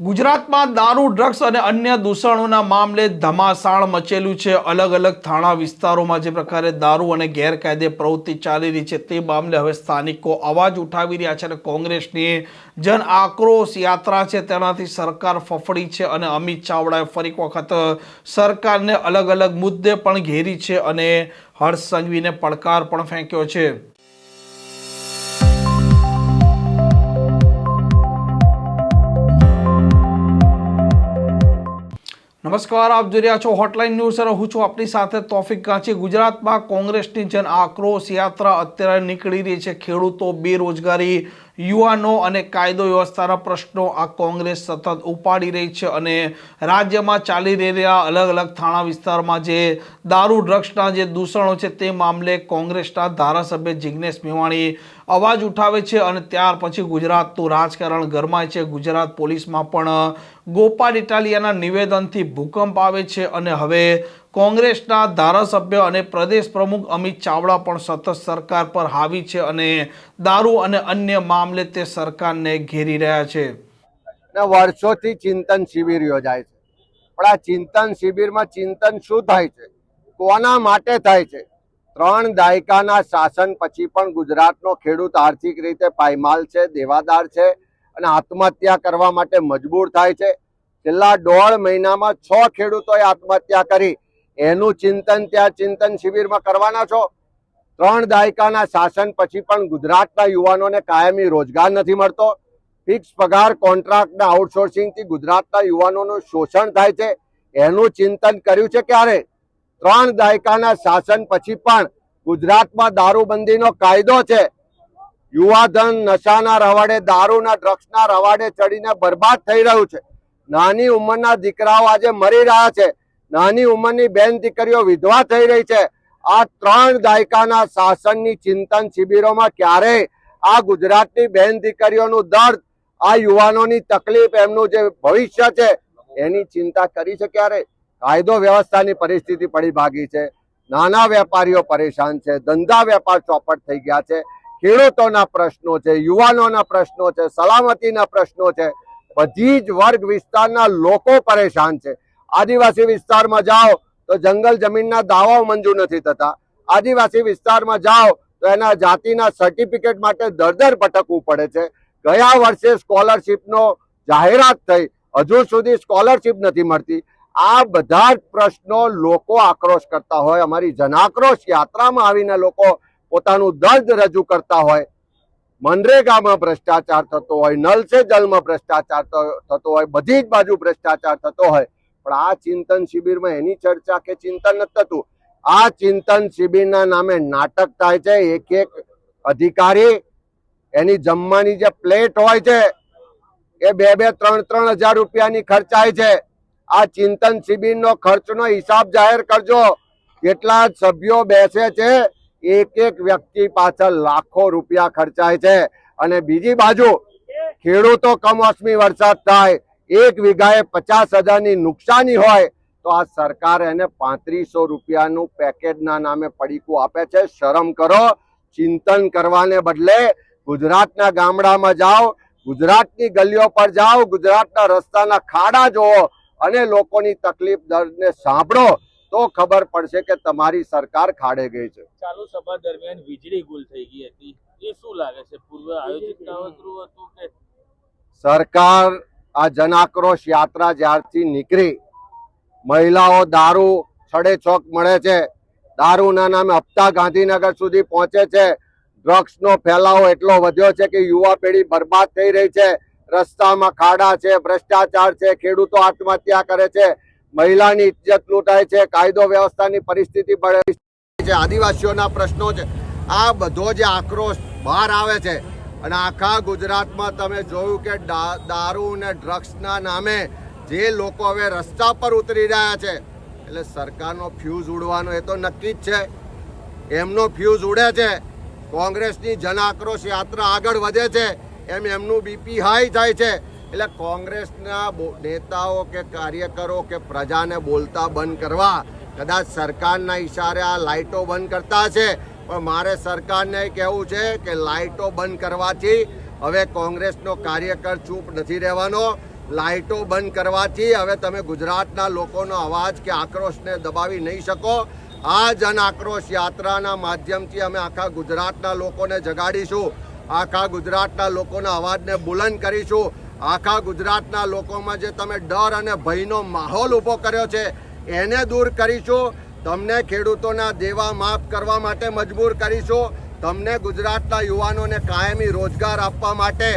ગુજરાતમાં દારૂ, ડ્રગ્સ અને અન્ય દૂષણોના મામલે ધમાસાણ મચેલું છે. અલગ અલગ થાણા વિસ્તારોમાં જે પ્રકારે દારૂ અને ગેરકાયદે પ્રવૃત્તિ ચાલી રહી છે તે મામલે હવે સ્થાનિકો અવાજ ઉઠાવી રહ્યા છે અને કોંગ્રેસની જન આક્રોશ યાત્રા છે. તેનાથી સરકાર ફફડી છે અને અમિત ચાવડાએ ફરી વખત સરકારને અલગ અલગ મુદ્દે પણ ઘેરી છે અને હર્ષ સંઘવીને પડકાર પણ ફેંક્યો છે. નમસ્કાર, આપ જોઈ રહ્યા છો હોટલાઇન ન્યૂઝ અને હું છું આપની સાથે તોફિક કાંચી ગુજરાતમાં કોંગ્રેસની જન આક્રોશ યાત્રા અત્યારે નીકળી રહી છે. ખેડૂતો બેરોજગારી યુવાનો અને કાયદો વ્યવસ્થાના પ્રશ્નો આ કોંગ્રેસ સતત ઉપાડી રહી છે અને રાજ્યમાં ચાલી રહેલા અલગ અલગ થાણા વિસ્તારમાં જે દારૂ, ડ્રગ્સના જે દૂષણો છે તે મામલે કોંગ્રેસના ધારાસભ્ય જિગ્નેશ મેવાણી અવાજ ઉઠાવે છે અને ત્યાર પછી ગુજરાતનું રાજકારણ ગરમાય છે. ગુજરાત પોલીસમાં પણ ગોપાલ ઇટાલિયાના નિવેદનથી ભૂકંપ આવે છે અને હવે કોંગ્રેસના ધારાસભ્ય અને પ્રદેશ પ્રમુખ અમિત ચાવડા પણ સતત સરકાર પર હાવી છે અને દારૂ અને અન્ય મામલે તે સરકારને ઘેરી રહ્યા છે. વર્ષોથી ચિંતન શિબિર યોજાય છે. પણ આ ચિંતન શિબિરમાં ચિંતન શું થાય છે? કોના માટે થાય છે? ત્રણ દાયકાના શાસન પછી પણ ગુજરાતનો ખેડૂત આર્થિક રીતે પાયમાલ છે, દેવાદાર છે અને આત્મહત્યા કરવા માટે મજબૂર થાય છે. છેલ્લા દોઢ મહિનામાં છ ખેડૂતોએ આત્મહત્યા કરી એનું ચિંતન ત્યાં ચિંતન શિબિરમાં કરવાના છો. ત્રણ દાયકાના શાસન પછી પણ ગુજરાતના યુવાનોને કાયમી રોજગાર નથી મળતો. ફિક્સ પગાર કોન્ટ્રાક્ટના આઉટસોર્સિંગથી ગુજરાતના યુવાનોનું શોષણ થાય છે. એનું ચિંતન કર્યું છે ક્યારે? ત્રણ દાયકાના શાસન પછી પણ ગુજરાતમાં દારૂબંધીનો કાયદો છે. યુવાધન નશાના રવાડે, દારૂના ડ્રગ્સના રવાડે ચડીને બરબાદ થઈ રહ્યું છે. નાની ઉંમરના દીકરાઓ આજે મરી રહ્યા છે. નાની ઉંમરની બેન દીકરીઓ વિધવા થઈ રહી છે. આ ત્રણ દાયકાના શાસનની ચિંતન શિબિરોમાં ક્યારેય આ ગુજરાતની બેન દીકરીઓનું દર્દ, આ યુવાનોની તકલીફ, એમનું જે ભવિષ્ય છે, એની ચિંતા કરી છે ક્યારે? કાયદો વ્યવસ્થાની પરિસ્થિતિ પડી ભાગી છે. નાના વેપારીઓ પરેશાન છે, ધંધા વેપાર ચોપટ થઈ ગયા છે. ખેડૂતોના પ્રશ્નો છે, યુવાનોના પ્રશ્નો છે, સલામતીના પ્રશ્નો છે. બધી જ વર્ગ વિસ્તારના લોકો પરેશાન છે. આદિવાસી વિસ્તારમાં જાઓ તો જંગલ જમીનના દાવાઓ મંજૂર નથી થતા. આદિવાસી વિસ્તારમાં જાઓ તો એના જાતિના સર્ટિફિકેટ માટે દરદર પટકવું પડે છે. ગયા વર્ષે સ્કોલરશીપનો જાહેરાત થઈ. હજુ સુધી સ્કોલરશીપ નથી મળતી. આ બધા જ પ્રશ્નો લોકો આક્રોશ કરતા હોય. અમારી જનાક્રોશ યાત્રામાં આવીને લોકો પોતાનું દર્દ રજૂ કરતા હોય. મનરેગામાં ભ્રષ્ટાચાર થતો હોય, નલ સે જલમાં ભ્રષ્ટાચાર થતો હોય, બધી જ બાજુ ભ્રષ્ટાચાર થતો હોય. પણ આ ચિંતન શિબિરમાં એની ચર્ચા કે ચિંતન નથી થતું. આ ચિંતન શિબિરના નામે નાટક થાય છે, એક એક અધિકારી એની જમવાની જે પ્લેટ હોય છે, એ બે બે ત્રણ ત્રણ હજાર રૂપિયાની ખર્ચાય છે. આ ચિંતન શિબિરનો ખર્ચનો હિસાબ જાહેર કરજો. કેટલા સભ્યો બેસે છે, એક એક વ્યક્તિ પાછળ લાખો રૂપિયા ખર્ચાય છે. અને બીજી બાજુ ખેડૂતો કમોસમી વરસાદ થાય એક વીઘાએ પચાસ હજારની નુકસાની હોય તો આ સરકાર એને પાંત્રીસો રૂપિયાનું પેકેજના નામે પડીકું આપે છે. શરમ કરો ચિંતન કરવાને બદલે ગુજરાતના ગામડામાં જાઓ ગુજરાતની ગલીઓ પર જાઓ ગુજરાતના રસ્તાના ખાડા જોવો અને લોકોની તકલીફ દર્દને સાંભળો તો ખબર પડશે કે તમારી સરકાર ખાડે ગઈ છે. ચાલુ સભા દરમિયાન વીજળી ગુલ થઈ ગઈ હતી. એ શું લાગે છે? પૂર્વ આયોજિત હતું કે સરકાર આ જનાક્રોશ યાત્રા જ્યારથી નીકળી, મહિલાઓ દારૂ છડે છોક મળે છે. દારૂના નામે હપ્તા ગાંધીનગર સુધી પહોંચે છે. ડ્રગ્સનો ફેલાવો એટલો વધ્યો છે કે યુવા પેઢી બરબાદ થઈ રહી છે. રસ્તામાં ખાડા છે, ભ્રષ્ટાચાર છે, ખેડૂતો આત્મહત્યા કરે છે. મહિલાની ઇજ્જત લૂંટાય છે, કાયદો વ્યવસ્થાની પરિસ્થિતિ છે. આદિવાસીઓના પ્રશ્નો છે. આ બધો જે આક્રોશ બહાર આવે છે અને આખા ગુજરાતમાં તમે જોયું કે દારૂ અને ડ્રગ્સના નામે જે લોકો હવે રસ્તા પર ઉતરી રહ્યા છે. એટલે સરકારનો ફ્યુઝ ઉડવાનો એ તો નક્કી જ છે. એમનો ફ્યુઝ ઉડે છે. કોંગ્રેસની જન આક્રોશ યાત્રા આગળ વધે છે. એમ એમનું બીપી હાઈ થાય છે. એટલે કોંગ્રેસના નેતાઓ કે કાર્યકરો કે પ્રજાને બોલતા બંધ કરવા, કદાચ સરકારના ઇશારે આ લાઇટો બંધ કરતા છે પણ મારે સરકારને કહેવું છે કે લાઇટો બંધ કરવાથી હવે કોંગ્રેસનો કાર્યકર ચૂપ નથી રહેવાનો. લાઇટો બંધ કરવાથી હવે તમે ગુજરાતના લોકોનો અવાજ કે આક્રોશને દબાવી નહીં શકો. આ જન આક્રોશ યાત્રાના માધ્યમથી અમે આખા ગુજરાતના લોકોને જગાડીશું. આખા ગુજરાતના લોકોના અવાજને બુલંદ કરીશું. આખા ગુજરાતના લોકોમાં જે તમે ડર અને ભયનો માહોલ ઊભો કર્યો છે, એને દૂર કરીશું. તમને ખેડૂતોના દેવા માફ કરવા માટે મજબૂર કરીશું. તમને ગુજરાતના યુવાનોને કાયમી રોજગાર આપવા માટે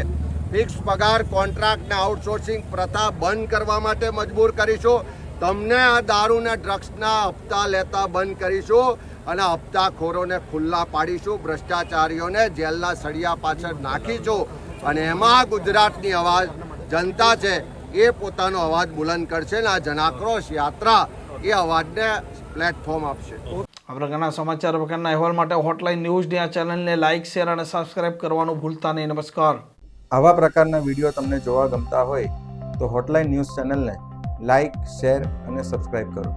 ફિક્સ પગાર કોન્ટ્રાક્ટ ને આઉટસોર્સિંગ પ્રથા બંધ કરવા માટે મજબૂર કરીશું. તમને આ દારૂ ને ડ્રગ્સના હપ્તા લેતા બંધ કરીશું અને હપ્તાખોરોને ખુલ્લા પાડીશું. ભ્રષ્ટાચારીઓને જેલના સળિયા પાછળ નાખીશું. અને એમાં ગુજરાતની અવાજ, જનતા છે, એ પોતાનો અવાજ બુલંદ કરશે ને આ જનાક્રોશ યાત્રા એ અવાજને પ્લેટફોર્મ આપશે. આ પ્રકારના સમાચાર પ્રકારના અહેવાલ માટે હોટલાઇન ન્યૂઝની આ ચેનલને લાઇક શેર અને સબસ્ક્રાઇબ કરવાનું ભૂલતા નહીં. નમસ્કાર. આવા પ્રકારના વીડિયો તમને જોવા ગમતા હોય તો હોટલાઇન ન્યૂઝ ચેનલને લાઇક શેર અને સબસ્ક્રાઇબ કરો.